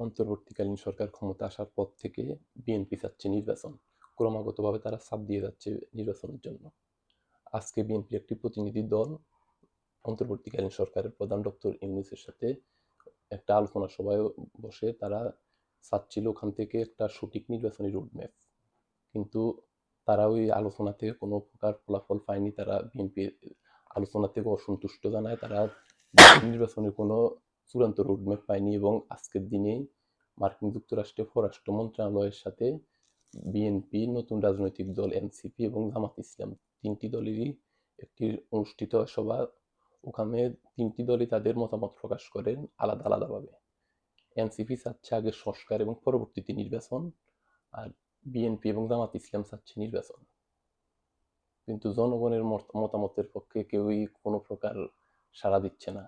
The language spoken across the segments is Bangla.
অন্তর্বর্তীকালীন সরকার ক্ষমতা আসার পর থেকে বিএনপি চাচ্ছে নির্বাচন। ক্রমাগতভাবে তারা চাপ দিয়ে যাচ্ছে নির্বাচনের জন্য। আজকে বিএনপির একটি প্রতিনিধি দল অন্তর্বর্তীকালীন সরকারের প্রধান ডক্টর ইউনুসের সাথে একটা আলোচনা সভায় বসে তারা চাচ্ছিল ওখান থেকে একটা সঠিক নির্বাচনী রোডম্যাপ কিন্তু তারা ওই আলোচনা থেকে কোনো প্রকার ফলাফল পায়নি। তারা বিএনপি আলোচনা থেকে অসন্তুষ্ট জানায়। তারা নির্বাচনের কোনো চূড়ান্ত রোডম্যাপ পায়নি এবং আজকের দিনেই মার্কিন যুক্তরাষ্ট্রের পররাষ্ট্র মন্ত্রণালয়ের সাথে বিএনপি নতুন রাজনৈতিক দল এনসিপি এবং জামাত ইসলাম তিনটি দলেরই একটি অনুষ্ঠিত সভা। ওখানে তিনটি দলই তাদের মতামত প্রকাশ করেন আলাদা আলাদাভাবে। এনসিপি চাচ্ছে আগে সংস্কার এবং পরবর্তীতে নির্বাচন আর বিএনপি এবং জামাত ইসলাম চাচ্ছে নির্বাচন। কিন্তু জনগণের মতামতের পক্ষে কেউই কোনো প্রকার সাড়া দিচ্ছে না।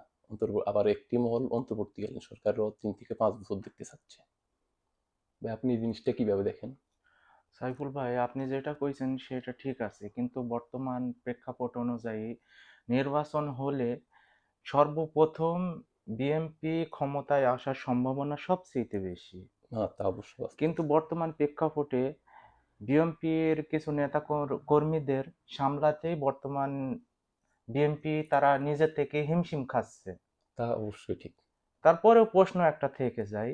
আবার একটি মহল অন্তর্বর্তীকালীন সরকারও তিন থেকে পাঁচ বছর দেখতে চাচ্ছে। ভাই আপনি জিনিসটা কীভাবে দেখেন? সাইফুল ভাই আপনি যেটা কইছেন সেটা ঠিক আছে কিন্তু বর্তমান প্রেক্ষাপট অনুযায়ী নির্বাচন হলে সর্বপ্রথম বিএনপি ক্ষমতায় আসার সম্ভাবনা সবচেয়ে বেশি। হ্যাঁ অবশ্য কিন্তু বর্তমান প্রেক্ষাপটে বিএনপির কিছু নেতা কর্মীদের সামলাতেই বর্তমান বিএনপি তারা নিজে থেকে হিমশিম খাচ্ছে। তা অবশ্যই ঠিক। তারপরেও প্রশ্ন একটা থেকে যায়।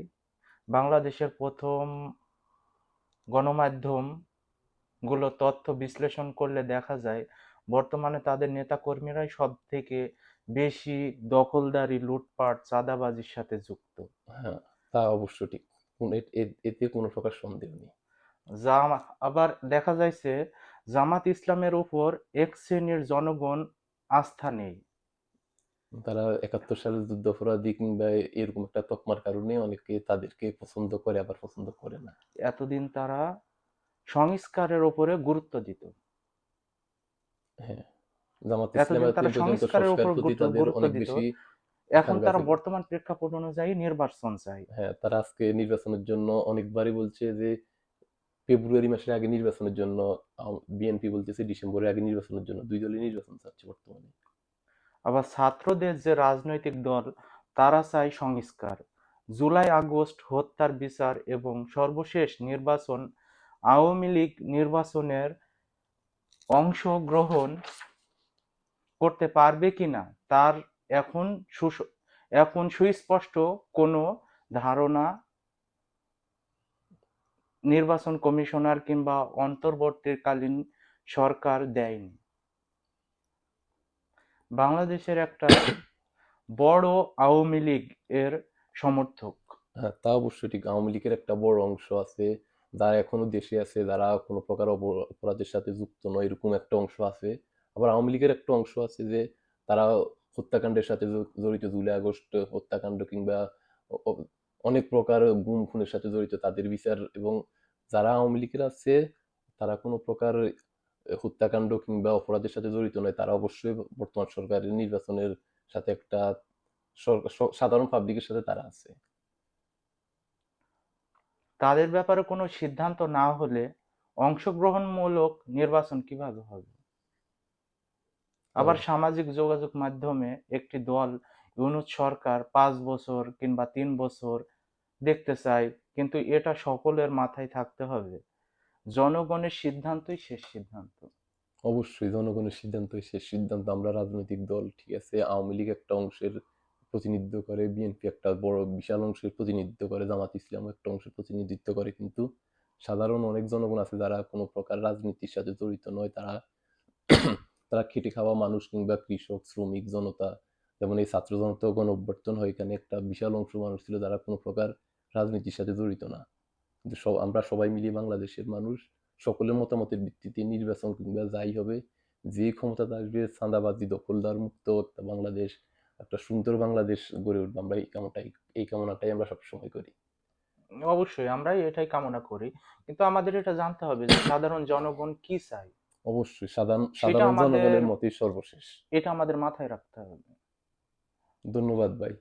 বাংলাদেশের প্রথম গণমাধ্যমগুলো তথ্য বিশ্লেষণ করলে দেখা যায় বর্তমানে তাদের নেতাকর্মীরাই সব থেকে বেশি দখলদারি লুটপাট চাঁদাবাজির সাথে যুক্ত। হ্যাঁ তা অবশ্য ঠিক। এতে কোনো প্রকার সন্দেহ নেই। আবার দেখা যাচ্ছে জামাত ইসলামের উপর এক শ্রেণির জনগণ আস্থা নেই। তারা একাত্তর সালের যুদ্ধাপরাধী কিংবা এরকম একটা তকমার কারণে অনেকে তাদেরকে পছন্দ করে আবার পছন্দ করে না। এতদিন তারা সংস্কারের উপরে গুরুত্ব দিত। হ্যাঁ জামাত সংস্কারের উপর গুরুত্ব- দিত। এখন তারা বর্তমান প্রেক্ষাপট অনুযায়ী নির্বাচন চায়। হ্যাঁ তারা আজকে নির্বাচনের জন্য অনেকবারই বলছে যে ফেব্রুয়ারি মাসের আগে নির্বাচনের জন্য বিএনপি বলতেছে ডিসেম্বরের আগে নির্বাচনের জন্য দুই দলই নির্বাচন চাচ্ছে বর্তমানে। আবার ছাত্রদের যে রাজনৈতিক দল, তারা চায় সংস্কার। জুলাই, আগস্ট হত্যার বিচার এবং সর্বশেষ নির্বাচন, আওয়ামী লীগ নির্বাচনের অংশগ্রহণ করতে পারবে কিনা, তার এখন এখন সুস্পষ্ট কোনো ধারণা নির্বাচন কমিশনার কিংবা অন্তর্বর্তীকালীন সরকার দেয়নি। বাংলাদেশের একটা বড় আওয়ামী লীগ এর সমর্থক। হ্যাঁ তা অবশ্যই ঠিক। আওয়ামী লীগের একটা বড় অংশ আছে। যারা এখনও দেশে আছে, যারা কোনো প্রকার অপ- অপরাধের সাথে যুক্ত নয়, এরকম একটা অংশ আছে। আবার আওয়ামী লীগের একটা অংশ আছে যে, তারা হত্যাকাণ্ডের সাথে জড়িত, জুলাই আগস্ট হত্যাকাণ্ড কিংবা অনেক প্রকার গুম খুনের সাথে জড়িত, তাদের বিচার এবং যারা আওয়ামী লীগের আছে তারা কোনো প্রকার হত্যাকাণ্ড কিংবা অপরাধের সাথে জড়িত নয়। তারা অবশ্যই বর্তমান সরকারের নির্বাচনের সাথে একটা সাধারণ পাবলিকের সাথে তারা আছে। তাদের ব্যাপারে কোনো সিদ্ধান্ত না হলে অংশগ্রহণমূলক নির্বাচন কীভাবে হবে? আবার সামাজিক যোগাযোগ মাধ্যমে একটি দল ইউনুস সরকার পাঁচ বছর কিংবা তিন বছর দেখতে চায় কিন্তু এটা সকলের মাথায় থাকতে হবে। জনগণের সিদ্ধান্তই শেষ সিদ্ধান্ত। অবশ্যই জনগণের সিদ্ধান্ত শেষ সিদ্ধান্ত। আমরা রাজনৈতিক দল, ঠিক আছে? আওয়ামী লীগ একটা অংশের প্রতিনিধিত্ব করে, বিএনপি একটা বড়, বিশাল অংশের প্রতিনিধিত্ব করে, জামাত ইসলাম একটা অংশের প্রতিনিধিত্ব করে। কিন্তু সাধারণ অনেক জনগণ আছে যারা কোনো প্রকার রাজনীতির সাথে জড়িত নয়। তারা তারা খেটে খাওয়া মানুষ কিংবা কৃষক, শ্রমিক, জনতা, যেমন এই ছাত্র জনতা গণ অভ্যর্থন হয়। এখানে একটা বিশাল অংশ মানুষ ছিল যারা কোনো প্রকার রাজনীতির সাথে জড়িত না। কিন্তু সব আমরা সবাই মিলিয়ে বাংলাদেশের মানুষ সকলের মতামতের ভিত্তিতে নির্বাচন কিংবা যাই হবে যে ক্ষমতাতে আসবে চাঁদাবাজি দখলদার মুক্ত বাংলাদেশ একটা সুন্দর বাংলাদেশ গড়ে উঠবে আমরা এই কামনাটাই এই কামনাটাই আমরা সবসময় করি। অবশ্যই আমরা এটাই কামনা করি। কিন্তু আমাদের এটা জানতে হবে যে সাধারণ জনগণ কি চায়? অবশ্যই সাধারণ সাধারণ জনগণের মতই সর্বশেষ। এটা আমাদের মাথায় রাখতে হবে। ধন্যবাদ ভাই।